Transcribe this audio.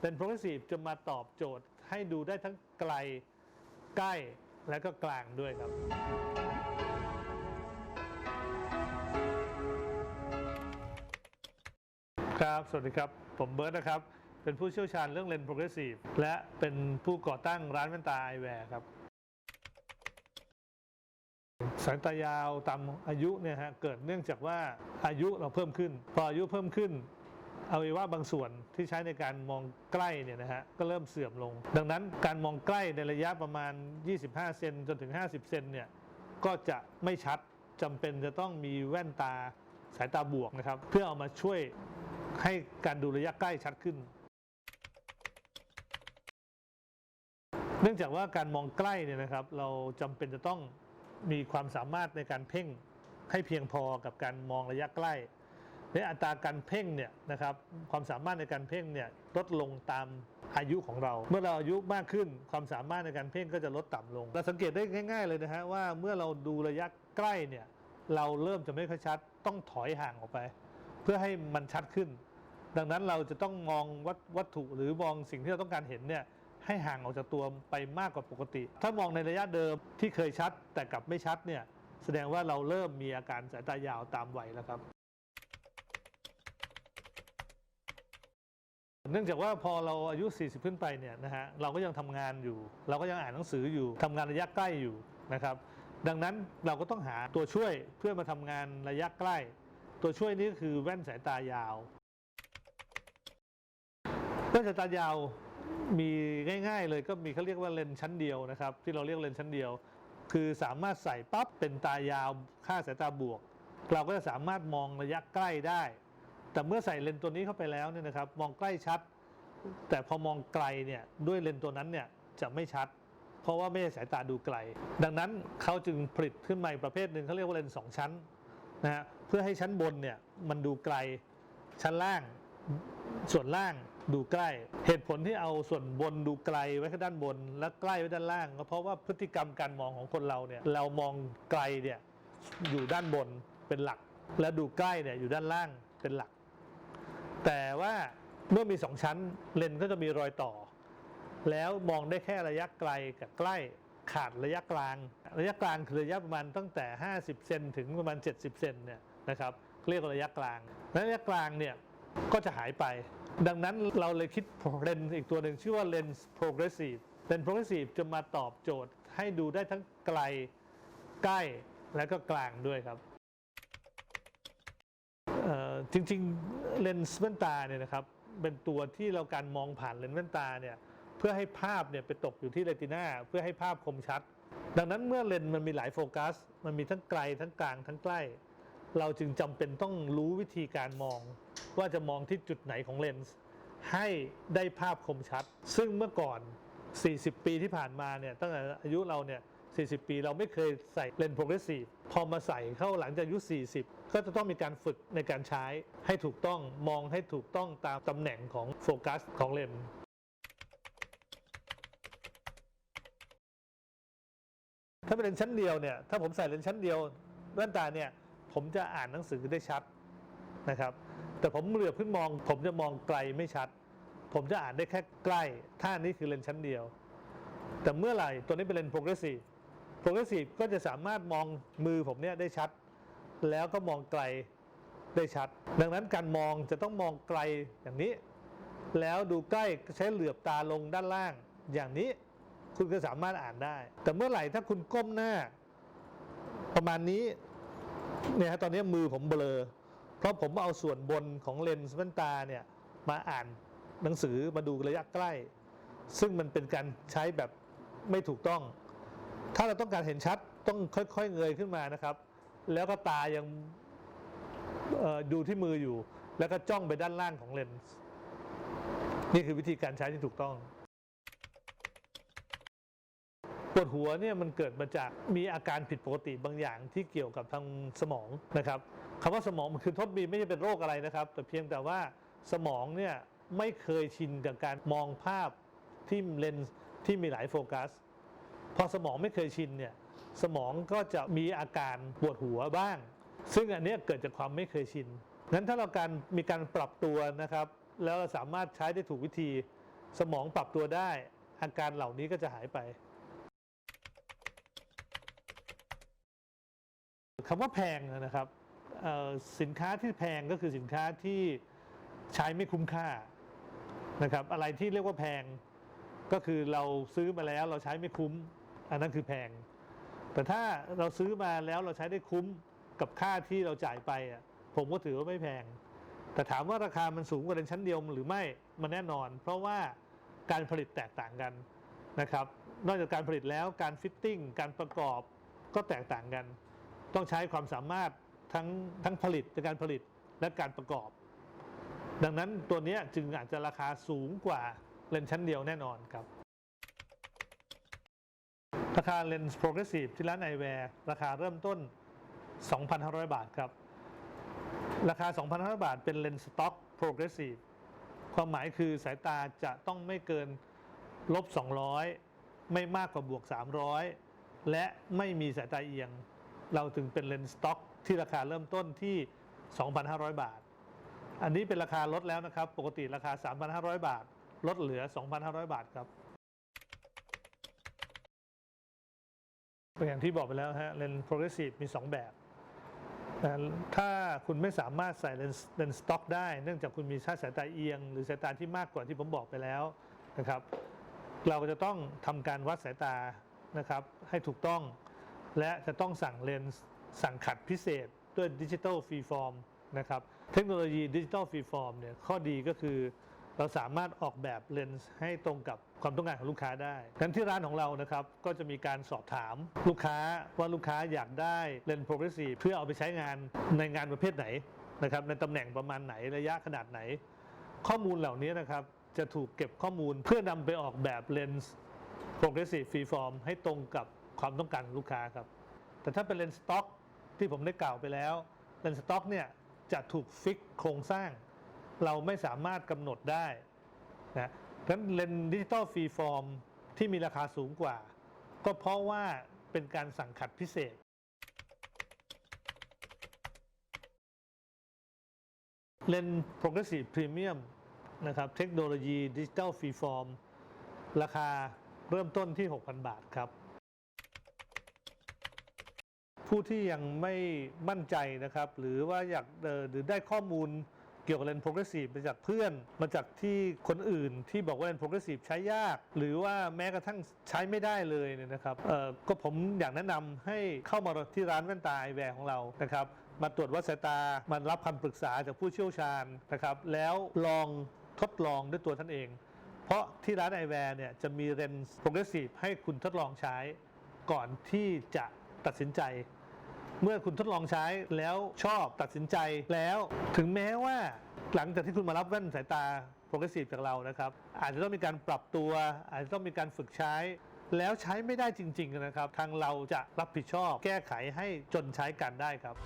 เป็น progressive จะมาตอบโจทย์ให้ดูได้ทั้งไกลใกล้และก็กลางด้วยครับ ครับ สวัสดีครับ ผมเบิร์ตนะครับ เป็นผู้เชี่ยวชาญเรื่องเลนส์ progressive และเป็นผู้ก่อตั้งร้านแว่นตาไอแวร์ครับสายตายาวตามอายุเนี่ยฮะเกิดเนื่องจากว่าอายุเราเพิ่มขึ้น พออายุเพิ่มขึ้น อวัยวะบางส่วนที่ใช้ในการมองใกล้เนี่ยนะฮะก็เริ่มเสื่อมลง ดังนั้นการมองใกล้ในระยะประมาณ 25 เซนจนถึง 50 เซนเนี่ยก็จะไม่ชัดจำเป็นจะต้องมีแว่นตาสายตาบวกนะครับ เพื่อเอามาช่วยให้การดูระยะใกล้ชัดขึ้น เนื่องจากว่าการมองใกล้เนี่ยนะครับ เราจำเป็นจะต้องมีความสามารถในการเพ่งให้เพียงพอกับการมองระยะใกล้ ในอัตราการเพ่งเนี่ยนะครับความสามารถในการเพ่งเนี่ยลดลงตามอายุของเรา เมื่อเราอายุมากขึ้นความสามารถในการเพ่งก็จะลดต่ำลงเราสังเกตได้ง่าย ๆเลยนะฮะว่าเมื่อเราดูระยะใกล้เนี่ยเราเริ่มจะไม่ค่อยชัดต้องถอยห่างออกไป เพื่อให้มันชัดขึ้น ดังนั้นเราจะต้องมองวัตวัตถุหรือมองสิ่งที่เราต้องการเห็นเนี่ยให้ห่างออกจากตัวไปมากกว่าปกติ ถ้ามองในระยะเดิมที่เคยชัดแต่กลับไม่ชัดเนี่ยแสดงว่าเราเริ่มมีอาการสายตายาวตามวัยแล้วครับ เนื่องจากว่าพอเราอายุ 40 ขึ้นไปเนี่ยนะฮะเราก็ยังทำงานอยู่ เราก็ยังอ่านหนังสืออยู่ทำงานระยะใกล้อยู่นะครับ ดังนั้นเราก็ต้องหาตัวช่วยเพื่อมาทำงานระยะใกล้ ตัวช่วยนี้ก็คือแว่นสายตายาวแว่นสายตายาวมีง่าย ๆ เลยก็มีเขาเรียกว่าเลนชั้นเดียวนะครับ ที่เราเรียกเลนชั้นเดียว คือสามารถใส่ปั๊บเป็นตายาวค่าสายตาบวก เราก็จะสามารถมองระยะใกล้ได้ แต่เมื่อใส่เลนส์ตัวนี้เข้าไปแล้วเนี่ยนะครับมองใกล้ชัด แต่พอมองไกลเนี่ยด้วยเลนส์ตัวนั้นเนี่ยจะไม่ชัด เพราะว่าไม่ใช่สายตาดูไกล ดังนั้นเขาจึงผลิตขึ้นมาประเภทหนึ่งเขาเรียกว่าเลนส์สองชั้นนะฮะเพื่อให้ชั้นบนเนี่ยมันดูไกล ชั้นล่างส่วนล่างดูใกล้ เหตุผลที่เอาส่วนบนดูไกลไว้ข้างด้านบน และใกล้ไว้ด้านล่างก็เพราะว่าพฤติกรรมการมองของคนเราเนี่ยเรามองไกลเนี่ยอยู่ด้านบนเป็นหลัก และดูใกล้เนี่ยอยู่ด้านล่างเป็นหลัก แต่ว่าเมื่อมีสองชั้นเลนส์ก็จะมีรอยต่อ แล้วมองได้แค่ระยะไกลกับใกล้ขาดระยะกลาง ระยะกลางคือระยะประมาณตั้งแต่ 50 เซนถึงประมาณ 70 เซนเนี่ยนะครับเรียกว่าระยะกลางระยะกลางเนี่ยก็จะหายไป ดังนั้นเราเลยคิดเลนส์อีกตัวหนึ่งชื่อว่าเลนส์ progressive เลนส์ progressive จะมาตอบโจทย์ให้ดูได้ทั้งไกลใกล้และก็กลางด้วยครับ จริงๆเลนส์แว่นตาเนี่ยนะครับเป็นตัวที่เราการมองผ่านเลนส์แว่นตาเนี่ยเพื่อให้ภาพเนี่ยไปตกอยู่ที่เรตินาเพื่อให้ภาพคมชัด ดังนั้นเมื่อเลนส์มันมีหลายโฟกัส มันมีทั้งไกลทั้งกลางทั้งใกล้ เราจึงจำเป็นต้องรู้วิธีการมอง ว่าจะมองที่จุดไหนของเลนส์ให้ได้ภาพคมชัด ซึ่งเมื่อก่อน 40 ปีที่ผ่านมาเนี่ยตั้งแต่อายุเราเนี่ย 40 ปี เราไม่เคยใส่เลนส์โปรเกรสซีฟพอมาใส่เข้าหลังจากอายุ 40 ก็จะต้องมีการฝึกในการใช้ให้ถูกต้องมองให้ถูกต้องตามตำแหน่งของโฟกัสของเลนส์ถ้าเป็นเลนส์ชั้นเดียวเนี่ยถ้าผมใส่เลนส์ชั้นเดียวแว่นตาเนี่ยผมจะอ่านหนังสือได้ชัดนะครับ แต่ผมเหลือบขึ้นมอง ผมจะมองไกลไม่ชัด ผมจะอ่านได้แค่ใกล้ ถ้านี้คือเลนส์ชั้นเดียว แต่เมื่อไหร่ตัวนี้เป็นเลนส์ progressive progressive ก็จะสามารถมองมือผมเนี่ยได้ชัด แล้วก็มองไกลได้ชัด ดังนั้นการมองจะต้องมองไกลอย่างนี้ แล้วดูใกล้ใช้เหลือบตาลงด้านล่างอย่างนี้คุณก็สามารถอ่านได้ แต่เมื่อไหร่ถ้าคุณก้มหน้า ประมาณนี้เนี่ยฮะตอนนี้มือผมเบลอ เพราะผมเอาส่วนบนของเลนส์แว่นตาเนี่ยมาอ่านหนังสือมาดูระยะใกล้ ซึ่งมันเป็นการใช้แบบไม่ถูกต้อง ถ้าเราต้องการเห็นชัดต้องค่อยๆเงยขึ้นมานะครับ แล้วก็ตายังดูที่มืออยู่ แล้วก็จ้องไปด้านล่างของเลนส์นี่คือวิธีการใช้ที่ถูกต้องปวดหัวเนี่ยมันเกิดมาจากมีอาการผิดปกติบางอย่างที่เกี่ยวกับทางสมองนะครับคำว่าสมองมันคือทดบีไม่ใช่เป็นโรคอะไรนะครับ แต่เพียงแต่ว่าสมองเนี่ยไม่เคยชินกับการมองภาพที่เลนส์ที่มีหลายโฟกัส พอสมองไม่เคยชินเนี่ยสมองก็จะมีอาการปวดหัวบ้าง ซึ่งอันนี้เกิดจากความไม่เคยชินงั้นถ้าเราการมีการปรับตัวนะครับ แล้วเราสามารถใช้ได้ถูกวิธี สมองปรับตัวได้ อาการเหล่านี้ก็จะหายไปคำว่าแพงนะครับสินค้าที่แพงก็คือสินค้าที่ใช้ไม่คุ้มค่านะครับ อะไรที่เรียกว่าแพงก็คือเราซื้อมาแล้วเราใช้ไม่คุ้ม อันนั้นคือแพง แต่ถ้าเราซื้อมาแล้วเราใช้ได้คุ้มกับค่าที่เราจ่ายไปอะผมก็ถือว่าไม่แพง แต่ถามว่าราคามันสูงกว่าเลนส์ชั้นเดียวหรือไม่มันแน่นอน เพราะว่าการผลิตแตกต่างกันนะครับ นอกจากการผลิตแล้วการฟิตติ้งการประกอบก็แตกต่างกัน ต้องใช้ความสามารถทั้งทั้งผลิตในการผลิตและการประกอบ ดังนั้นตัวนี้จึงอาจจะราคาสูงกว่าเลนส์ชั้นเดียวแน่นอนครับ ราคาเลนส์ progressive ที่ร้านไอแวร์ราคาเริ่มต้น 2,500 บาทครับ ราคา 2,500 บาทเป็นเลนส์สต็อก progressive ความหมายคือสายตาจะต้องไม่เกินลบ 200 ไม่มากกว่าบวก 300 และไม่มีสายตาเอียง เราถึงเป็นเลนส์สต็อกที่ราคาเริ่มต้นที่ 2,500 บาท อันนี้เป็นราคาลดแล้วนะครับ ปกติราคา 3,500 บาท ลดเหลือ 2,500 บาทครับ อย่างที่บอกไปแล้วฮะเลนส์ progressive มี 2 แบบนะถ้าคุณไม่สามารถใส่เลนส์เลนส์สต็อกได้ เนื่องจากคุณมีค่าสายตาเอียง หรือสายตาที่มากกว่าที่ผมบอกไปแล้วนะครับ เราก็จะต้องทำการวัดสายตานะครับให้ถูกต้อง และจะต้องสั่งเลนส์สั่งขัดพิเศษด้วยดิจิทัลฟรีฟอร์มนะครับ เทคโนโลยีดิจิทัลฟรีฟอร์มเนี่ยข้อดีก็คือ เราสามารถออกแบบเลนส์ให้ตรงกับความต้องการของลูกค้าได้ดังนั้นที่ร้านของเรานะครับก็จะมีการสอบถามลูกค้าว่าลูกค้าอยากได้เลนส์โปรเกรสซีฟเพื่อเอาไปใช้งานในงานประเภทไหนนะครับในตำแหน่งประมาณไหนระยะขนาดไหน ข้อมูลเหล่านี้นะครับจะถูกเก็บข้อมูลเพื่อนำไปออกแบบเลนส์ progressive freeform ให้ตรงกับความต้องการของลูกค้าครับแต่ถ้าเป็นเลนส์สต็อกที่ผมได้กล่าวไปแล้วเลนส์สต็อกเนี่ยจะถูกฟิกโครงสร้าง เราไม่สามารถกำหนดได้นะดังนั้นเลนส์ดิจิตอลฟรีฟอร์มที่มีราคาสูงกว่า ก็เพราะว่าเป็นการสั่งขัดพิเศษเลนส์ progressive premium นะครับเทคโนโลยีดิจิตอลฟรีฟอร์มราคาเริ่มต้นที่ 6,000 บาทครับ ผู้ที่ยังไม่มั่นใจนะครับ หรือว่าอยากเอ่อหรือได้ข้อมูล เกี่ยวกับเลนส์โปรเกรสซีฟมาจากเพื่อน มาจากที่คนอื่นที่บอกว่าเลนส์โปรเกรสซีฟใช้ยาก หรือว่าแม้กระทั่งใช้ไม่ได้เลยเนี่ยนะครับก็ผมอยากแนะนำให้เข้ามาที่ร้านแว่นตาไอแวร์ของเรานะครับมาตรวจวัดสายตามารับคำปรึกษาจากผู้เชี่ยวชาญนะครับแล้วลองทดลองด้วยตัวท่านเอง เพราะที่ร้านไอแวร์เนี่ยจะมีเลนส์โปรเกรสซีฟให้คุณทดลองใช้ก่อนที่จะตัดสินใจ เมื่อคุณทดลองใช้แล้วชอบตัดสินใจแล้ว ถึงแม้ว่าหลังจากที่คุณมารับแว่นสายตาโปรเกรสซีฟจากเรานะครับ อาจจะต้องมีการปรับตัว อาจจะต้องมีการฝึกใช้ แล้วใช้ไม่ได้จริง ๆ นะครับ ทางเราจะรับผิดชอบแก้ไขให้จนใช้การได้ครับ